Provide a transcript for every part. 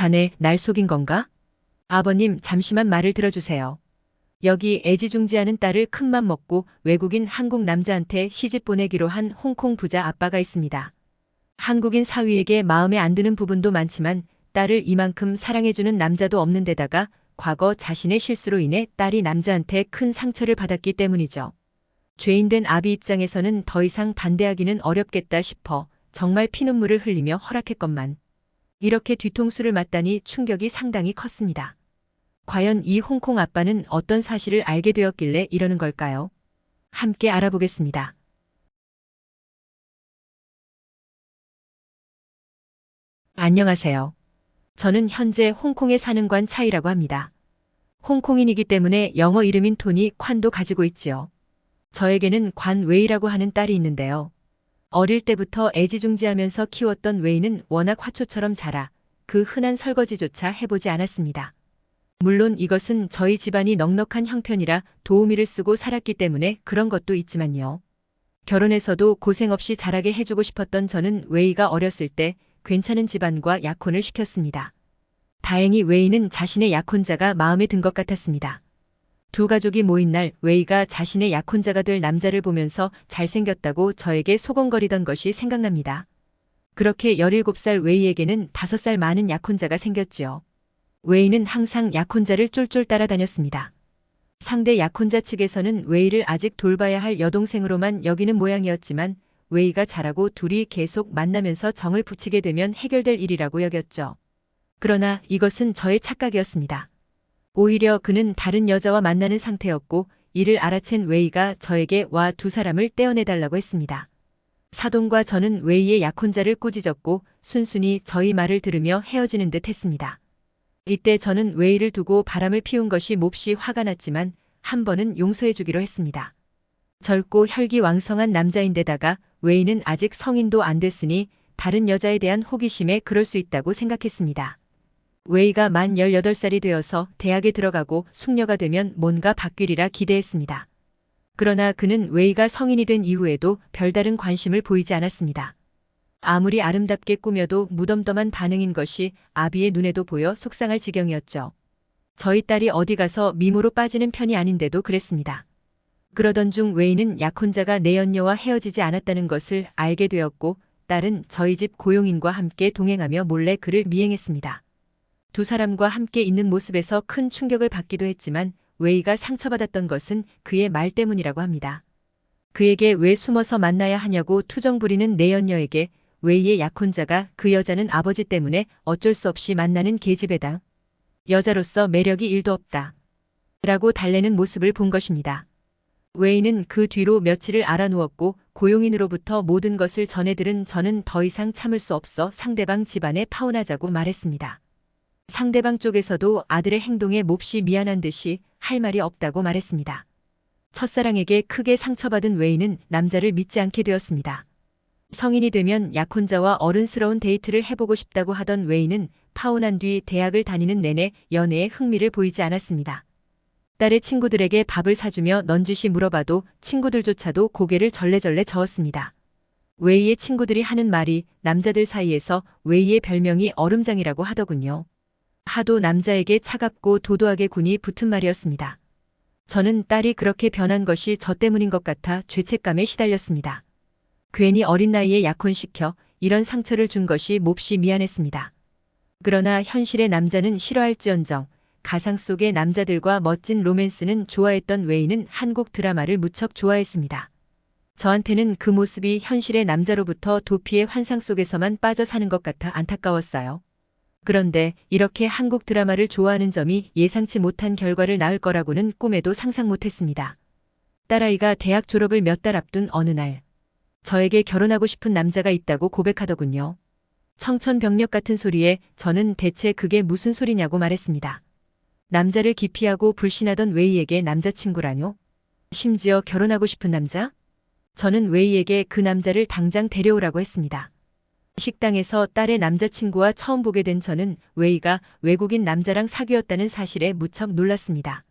자네 날 속인 건가? 아버님 잠시만 말을 들어주세요. 여기 애지중지하는 딸을 큰맘 먹고 외국인 한국 남자한테 시집 보내기로 한 홍콩 부자 아빠가 있습니다. 한국인 사위에게 마음에 안 드는 부분도 많지만 딸을 이만큼 사랑해주는 남자도 없는 데다가 과거 자신의 실수로 인해 딸이 남자한테 큰 상처를 받았기 때문이죠. 죄인된 아비 입장에서는 더 이상 반대하기는 어렵겠다 싶어 정말 피눈물을 흘리며 허락했건만 이렇게 뒤통수를 맞다니 충격이 상당히 컸습니다. 과연 이 홍콩 아빠는 어떤 사실을 알게 되었길래 이러는 걸까요? 함께 알아보겠습니다. 안녕하세요. 저는 현재 홍콩에 사는 관 차이라고 합니다. 홍콩인이기 때문에 영어 이름인 토니 콴도 가지고 있지요. 저에게는 관 웨이라고 하는 딸이 있는데요. 어릴 때부터 애지중지하면서 키웠던 웨이는 워낙 화초처럼 자라 그 흔한 설거지조차 해보지 않았습니다. 물론 이것은 저희 집안이 넉넉한 형편이라 도우미를 쓰고 살았기 때문에 그런 것도 있지만요. 결혼해서도 고생 없이 자라게 해주고 싶었던 저는 웨이가 어렸을 때 괜찮은 집안과 약혼을 시켰습니다. 다행히 웨이는 자신의 약혼자가 마음에 든 것 같았습니다. 두 가족이 모인 날 웨이가 자신의 약혼자가 될 남자를 보면서 잘생겼다고 저에게 소곤거리던 것이 생각납니다. 그렇게 17살 웨이에게는 5살 많은 약혼자가 생겼지요. 웨이는 항상 약혼자를 쫄쫄 따라다녔습니다. 상대 약혼자 측에서는 웨이를 아직 돌봐야 할 여동생으로만 여기는 모양이었지만 웨이가 자라고 둘이 계속 만나면서 정을 붙이게 되면 해결될 일이라고 여겼죠. 그러나 이것은 저의 착각이었습니다. 오히려 그는 다른 여자와 만나는 상태였고 이를 알아챈 웨이가 저에게 와 두 사람을 떼어내달라고 했습니다. 사돈과 저는 웨이의 약혼자를 꾸짖었고 순순히 저희 말을 들으며 헤어지는 듯 했습니다. 이때 저는 웨이를 두고 바람을 피운 것이 몹시 화가 났지만 한 번은 용서해주기로 했습니다. 젊고 혈기왕성한 남자인데다가 웨이는 아직 성인도 안 됐으니 다른 여자에 대한 호기심에 그럴 수 있다고 생각했습니다. 웨이가 만 18살이 되어서 대학에 들어가고 숙녀가 되면 뭔가 바뀌리라 기대했습니다. 그러나 그는 웨이가 성인이 된 이후에도 별다른 관심을 보이지 않았습니다. 아무리 아름답게 꾸며도 무덤덤한 반응인 것이 아비의 눈에도 보여 속상할 지경이었죠. 저희 딸이 어디 가서 미모로 빠지는 편이 아닌데도 그랬습니다. 그러던 중 웨이는 약혼자가 내연녀와 헤어지지 않았다는 것을 알게 되었고 딸은 저희 집 고용인과 함께 동행하며 몰래 그를 미행했습니다. 두 사람과 함께 있는 모습에서 큰 충격을 받기도 했지만 웨이가 상처받았던 것은 그의 말 때문이라고 합니다. 그에게 왜 숨어서 만나야 하냐고 투정 부리는 내연녀에게 웨이의 약혼자가 그 여자는 아버지 때문에 어쩔 수 없이 만나는 계집애다. 여자로서 매력이 일도 없다. 라고 달래는 모습을 본 것입니다. 웨이는 그 뒤로 며칠을 알아누웠고 고용인으로부터 모든 것을 전해들은 저는 더 이상 참을 수 없어 상대방 집안에 파혼하자고 말했습니다. 상대방 쪽에서도 아들의 행동에 몹시 미안한 듯이 할 말이 없다고 말했습니다. 첫사랑에게 크게 상처받은 웨이는 남자를 믿지 않게 되었습니다. 성인이 되면 약혼자와 어른스러운 데이트를 해보고 싶다고 하던 웨이는 파혼한 뒤 대학을 다니는 내내 연애에 흥미를 보이지 않았습니다. 딸의 친구들에게 밥을 사주며 넌지시 물어봐도 친구들조차도 고개를 절레절레 저었습니다. 웨이의 친구들이 하는 말이 남자들 사이에서 웨이의 별명이 얼음장이라고 하더군요. 하도 남자에게 차갑고 도도하게 군이 붙은 말이었습니다. 저는 딸이 그렇게 변한 것이 저 때문인 것 같아 죄책감에 시달렸습니다. 괜히 어린 나이에 약혼시켜 이런 상처를 준 것이 몹시 미안했습니다. 그러나 현실의 남자는 싫어할지언정 가상 속의 남자들과 멋진 로맨스는 좋아했던 웨이는 한국 드라마를 무척 좋아했습니다. 저한테는 그 모습이 현실의 남자로부터 도피의 환상 속에서만 빠져 사는 것 같아 안타까웠어요. 그런데 이렇게 한국 드라마를 좋아하는 점이 예상치 못한 결과를 낳을 거라고는 꿈에도 상상 못했습니다. 딸아이가 대학 졸업을 몇 달 앞둔 어느 날 저에게 결혼하고 싶은 남자가 있다고 고백하더군요. 청천벽력 같은 소리에 저는 대체 그게 무슨 소리냐고 말했습니다. 남자를 기피하고 불신하던 웨이에게 남자친구라뇨? 심지어 결혼하고 싶은 남자? 저는 웨이에게 그 남자를 당장 데려오라고 했습니다. 식당에서 딸의 남자친구와 처음 보게 된 저는 웨이가 외국인 남자랑 사귀었다는 사실에 무척 놀랐습니다.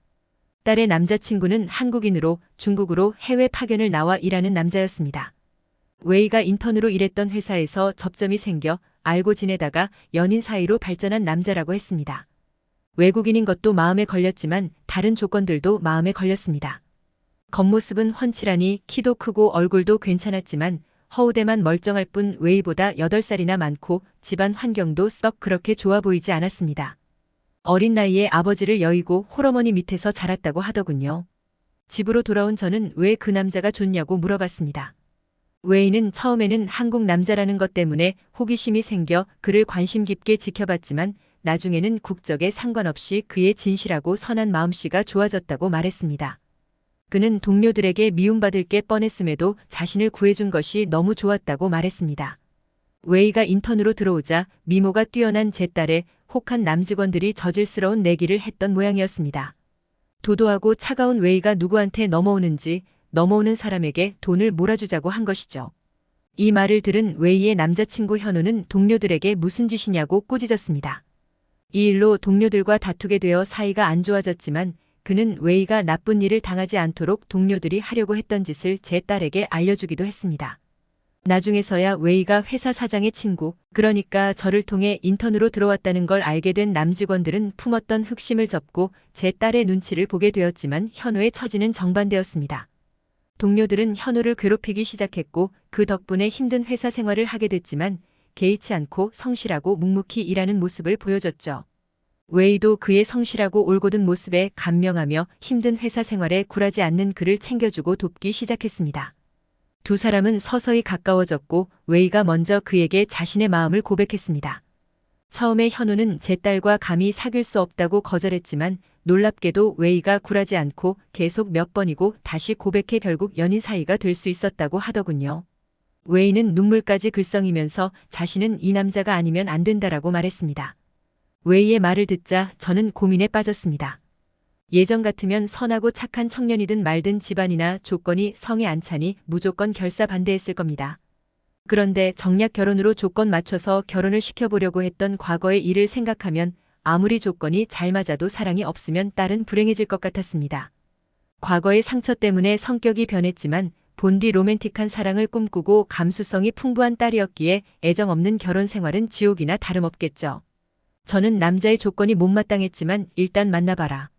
딸의 남자친구는 한국인으로 중국으로 해외 파견을 나와 일하는 남자였습니다. 웨이가 인턴으로 일했던 회사에서 접점이 생겨 알고 지내다가 연인 사이로 발전한 남자라고 했습니다. 외국인인 것도 마음에 걸렸지만 다른 조건들도 마음에 걸렸습니다. 겉모습은 훤칠하니 키도 크고 얼굴도 괜찮았지만 허우대만 멀쩡할 뿐 웨이보다 8살이나 많고 집안 환경도 썩 그렇게 좋아 보이지 않았습니다. 어린 나이에 아버지를 여의고 홀어머니 밑에서 자랐다고 하더군요. 집으로 돌아온 저는 왜 그 남자가 좋냐고 물어봤습니다. 웨이는 처음에는 한국 남자라는 것 때문에 호기심이 생겨 그를 관심 깊게 지켜봤지만 나중에는 국적에 상관없이 그의 진실하고 선한 마음씨가 좋아졌다고 말했습니다. 그는 동료들에게 미움받을 게 뻔했음에도 자신을 구해준 것이 너무 좋았다고 말했습니다. 웨이가 인턴으로 들어오자 미모가 뛰어난 제 딸에 혹한 남직원들이 저질스러운 내기를 했던 모양이었습니다. 도도하고 차가운 웨이가 누구한테 넘어오는지 넘어오는 사람에게 돈을 몰아주자고 한 것이죠. 이 말을 들은 웨이의 남자친구 현우는 동료들에게 무슨 짓이냐고 꾸짖었습니다. 이 일로 동료들과 다투게 되어 사이가 안 좋아졌지만 그는 웨이가 나쁜 일을 당하지 않도록 동료들이 하려고 했던 짓을 제 딸에게 알려주기도 했습니다. 나중에서야 웨이가 회사 사장의 친구, 그러니까 저를 통해 인턴으로 들어왔다는 걸 알게 된 남직원들은 품었던 흑심을 접고 제 딸의 눈치를 보게 되었지만 현우의 처지는 정반대였습니다. 동료들은 현우를 괴롭히기 시작했고 그 덕분에 힘든 회사 생활을 하게 됐지만 개의치 않고 성실하고 묵묵히 일하는 모습을 보여줬죠. 웨이도 그의 성실하고 올곧은 모습에 감명하며 힘든 회사 생활에 굴하지 않는 그를 챙겨주고 돕기 시작했습니다. 두 사람은 서서히 가까워졌고 웨이가 먼저 그에게 자신의 마음을 고백했습니다. 처음에 현우는 제 딸과 감히 사귈 수 없다고 거절했지만 놀랍게도 웨이가 굴하지 않고 계속 몇 번이고 다시 고백해 결국 연인 사이가 될 수 있었다고 하더군요. 웨이는 눈물까지 글썽이면서 자신은 이 남자가 아니면 안 된다라고 말했습니다. 웨이의 말을 듣자 저는 고민에 빠졌습니다. 예전 같으면 선하고 착한 청년이든 말든 집안이나 조건이 성에 안 차니 무조건 결사 반대했을 겁니다. 그런데 정략 결혼으로 조건 맞춰서 결혼을 시켜보려고 했던 과거의 일을 생각하면 아무리 조건이 잘 맞아도 사랑이 없으면 딸은 불행해질 것 같았습니다. 과거의 상처 때문에 성격이 변했지만 본디 로맨틱한 사랑을 꿈꾸고 감수성이 풍부한 딸이었기에 애정 없는 결혼 생활은 지옥이나 다름없겠죠. 저는 남자의 조건이 못마땅했지만 일단 만나봐라.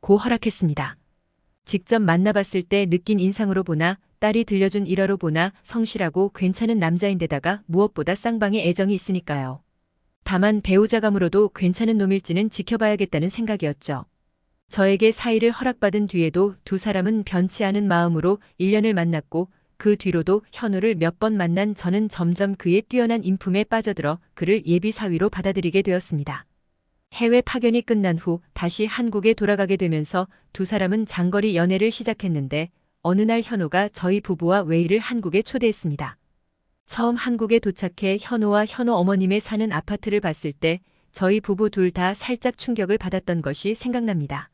고 허락했습니다. 직접 만나봤을 때 느낀 인상으로 보나 딸이 들려준 일화로 보나 성실하고 괜찮은 남자인데다가 무엇보다 쌍방에 애정이 있으니까요. 다만 배우자감으로도 괜찮은 놈일지는 지켜봐야겠다는 생각이었죠. 저에게 사이를 허락받은 뒤에도 두 사람은 변치 않은 마음으로 1년을 만났고 그 뒤로도 현우를 몇 번 만난 저는 점점 그의 뛰어난 인품에 빠져들어 그를 예비 사위로 받아들이게 되었습니다. 해외 파견이 끝난 후 다시 한국에 돌아가게 되면서 두 사람은 장거리 연애를 시작했는데 어느 날 현우가 저희 부부와 웨이를 한국에 초대했습니다. 처음 한국에 도착해 현우와 현우 어머님의 사는 아파트를 봤을 때 저희 부부 둘 다 살짝 충격을 받았던 것이 생각납니다.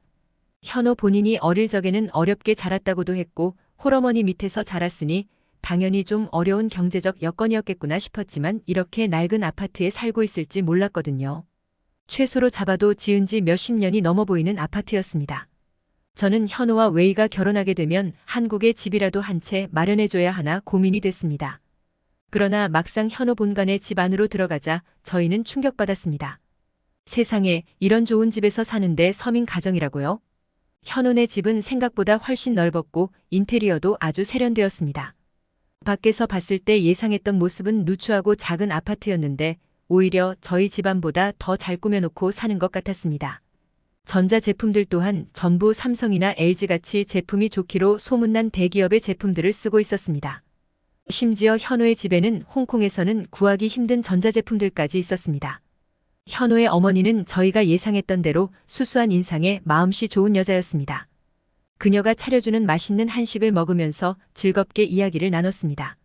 현우 본인이 어릴 적에는 어렵게 자랐다고도 했고 홀어머니 밑에서 자랐으니 당연히 좀 어려운 경제적 여건이었겠구나 싶었지만 이렇게 낡은 아파트에 살고 있을지 몰랐거든요. 최소로 잡아도 지은 지 몇십 년이 넘어 보이는 아파트였습니다. 저는 현우와 웨이가 결혼하게 되면 한국에 집이라도 한 채 마련해줘야 하나 고민이 됐습니다. 그러나 막상 현우 본관의 집 안으로 들어가자 저희는 충격받았습니다. 세상에 이런 좋은 집에서 사는데 서민 가정이라고요? 현우네 집은 생각보다 훨씬 넓었고 인테리어도 아주 세련되었습니다. 밖에서 봤을 때 예상했던 모습은 누추하고 작은 아파트였는데 오히려 저희 집안보다 더 잘 꾸며놓고 사는 것 같았습니다. 전자 제품들 또한 전부 삼성이나 LG같이 제품이 좋기로 소문난 대기업의 제품들을 쓰고 있었습니다. 심지어 현우의 집에는 홍콩에서는 구하기 힘든 전자제품들까지 있었습니다. 현우의 어머니는 저희가 예상했던 대로 수수한 인상에 마음씨 좋은 여자였습니다. 그녀가 차려주는 맛있는 한식을 먹으면서 즐겁게 이야기를 나눴습니다.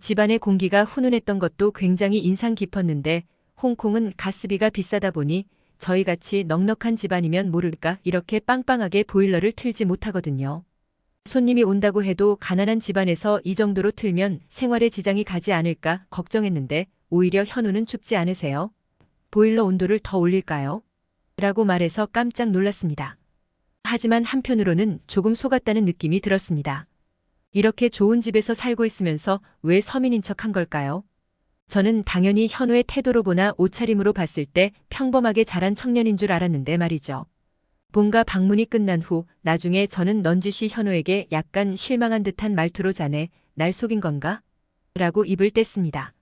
집안의 공기가 훈훈했던 것도 굉장히 인상 깊었는데 홍콩은 가스비가 비싸다 보니 저희같이 넉넉한 집안이면 모를까 이렇게 빵빵하게 보일러를 틀지 못하거든요. 손님이 온다고 해도 가난한 집안에서 이 정도로 틀면 생활에 지장이 가지 않을까 걱정했는데 오히려 현우는 춥지 않으세요? 보일러 온도를 더 올릴까요? 라고 말해서 깜짝 놀랐습니다. 하지만 한편으로는 조금 속았다는 느낌이 들었습니다. 이렇게 좋은 집에서 살고 있으면서 왜 서민인 척 한 걸까요? 저는 당연히 현우의 태도로 보나 옷차림으로 봤을 때 평범하게 자란 청년인 줄 알았는데 말이죠. 본가 방문이 끝난 후 나중에 저는 넌지시 현우에게 약간 실망한 듯한 말투로 자네 날 속인 건가? 라고 입을 뗐습니다.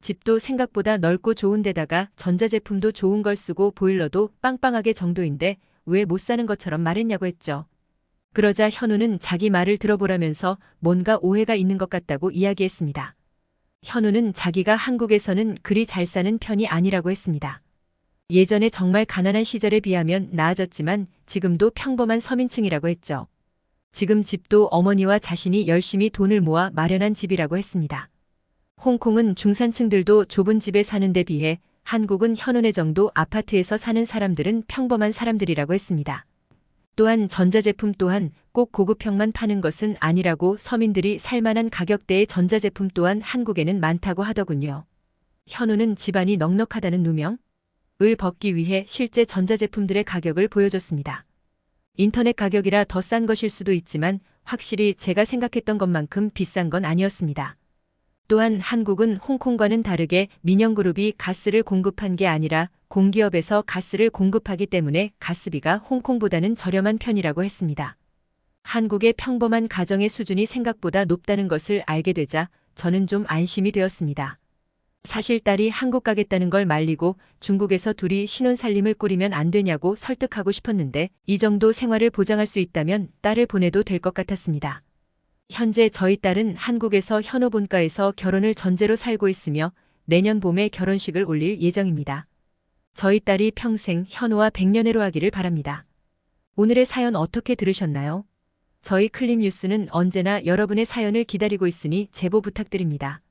집도 생각보다 넓고 좋은 데다가 전자제품도 좋은 걸 쓰고 보일러도 빵빵하게 정도인데 왜 못 사는 것처럼 말했냐고 했죠. 그러자 현우는 자기 말을 들어보라면서 뭔가 오해가 있는 것 같다고 이야기했습니다. 현우는 자기가 한국에서는 그리 잘 사는 편이 아니라고 했습니다. 예전에 정말 가난한 시절에 비하면 나아졌지만 지금도 평범한 서민층이라고 했죠. 지금 집도 어머니와 자신이 열심히 돈을 모아 마련한 집이라고 했습니다. 홍콩은 중산층들도 좁은 집에 사는 데 비해 한국은 현운의 정도 아파트에서 사는 사람들은 평범한 사람들이라고 했습니다. 또한 전자제품 또한 꼭 고급형만 파는 것은 아니라고 서민들이 살만한 가격대의 전자제품 또한 한국에는 많다고 하더군요. 현우는 집안이 넉넉하다는 누명? 을 벗기 위해 실제 전자제품들의 가격을 보여줬습니다. 인터넷 가격이라 더 싼 것일 수도 있지만 확실히 제가 생각했던 것만큼 비싼 건 아니었습니다. 또한 한국은 홍콩과는 다르게 민영그룹이 가스를 공급한 게 아니라 공기업에서 가스를 공급하기 때문에 가스비가 홍콩보다는 저렴한 편이라고 했습니다. 한국의 평범한 가정의 수준이 생각보다 높다는 것을 알게 되자 저는 좀 안심이 되었습니다. 사실 딸이 한국 가겠다는 걸 말리고 중국에서 둘이 신혼살림을 꾸리면 안 되냐고 설득하고 싶었는데 이 정도 생활을 보장할 수 있다면 딸을 보내도 될 것 같았습니다. 현재 저희 딸은 한국에서 현호 본가에서 결혼을 전제로 살고 있으며 내년 봄에 결혼식을 올릴 예정입니다. 저희 딸이 평생 현호와 백년해로 하기를 바랍니다. 오늘의 사연 어떻게 들으셨나요? 저희 클립 뉴스는 언제나 여러분의 사연을 기다리고 있으니 제보 부탁드립니다.